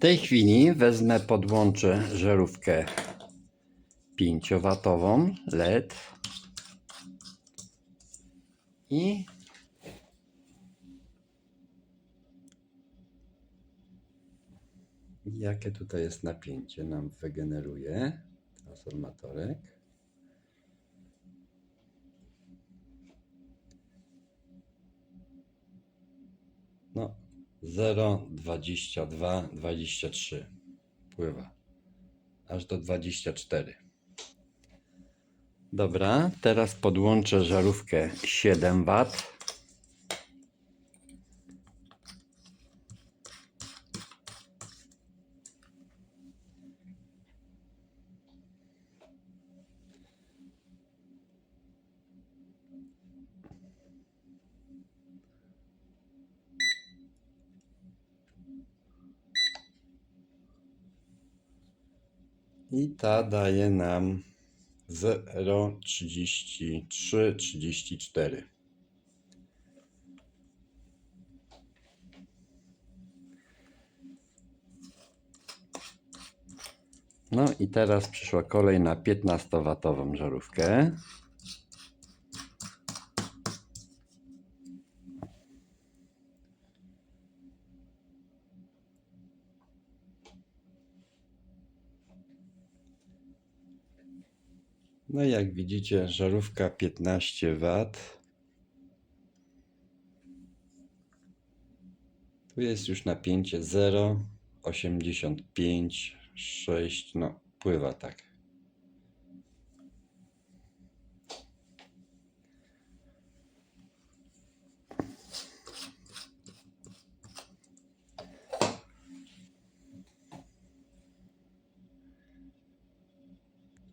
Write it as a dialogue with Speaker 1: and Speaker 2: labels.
Speaker 1: tej chwili wezmę, podłączę żarówkę 5W LED i jakie tutaj jest napięcie nam wygeneruje transformatorek. No, 0,22, 23 pływa. Aż do 24. Dobra, teraz podłączę żarówkę 7 W. I ta daje nam 0,33, 34. No i teraz przyszła kolej na 15-watową żarówkę. No i jak widzicie, żarówka 15 W. Tu jest już napięcie 0,85, 6, no pływa tak.